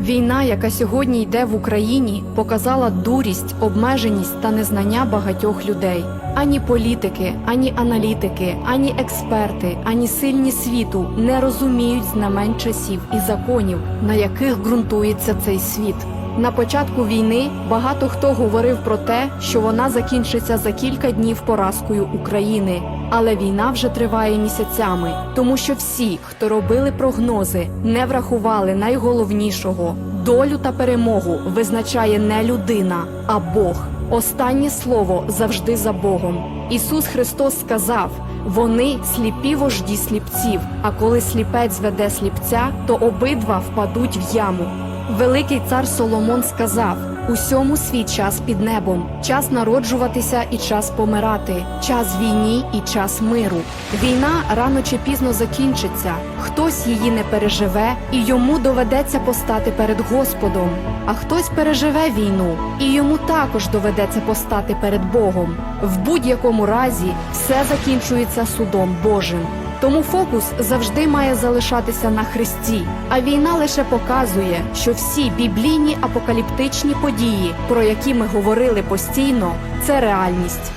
Війна, яка сьогодні йде в Україні, показала дурість, обмеженість та незнання багатьох людей. Ані політики, ані аналітики, ані експерти, ані сильні світу не розуміють знамень часів і законів, на яких ґрунтується цей світ. На початку війни багато хто говорив про те, що вона закінчиться за кілька днів поразкою України. Але війна вже триває місяцями, тому що всі, хто робили прогнози, не врахували найголовнішого долю та перемогу визначає не людина, а Бог. Останнє слово завжди за Богом. Ісус Христос сказав: вони сліпі вожді сліпців. А коли сліпець веде сліпця, то обидва впадуть в яму. Великий цар Соломон сказав: усьому свій час під небом, час народжуватися і час помирати, час війні і час миру. Війна рано чи пізно закінчиться. Хтось її не переживе, і йому доведеться постати перед Господом. А хтось переживе війну, і йому також доведеться постати перед Богом. В будь-якому разі все закінчується судом Божим. Тому фокус завжди має залишатися на Христі. А війна лише показує, що всі біблійні апокаліптичні події, про які ми говорили постійно, це реальність.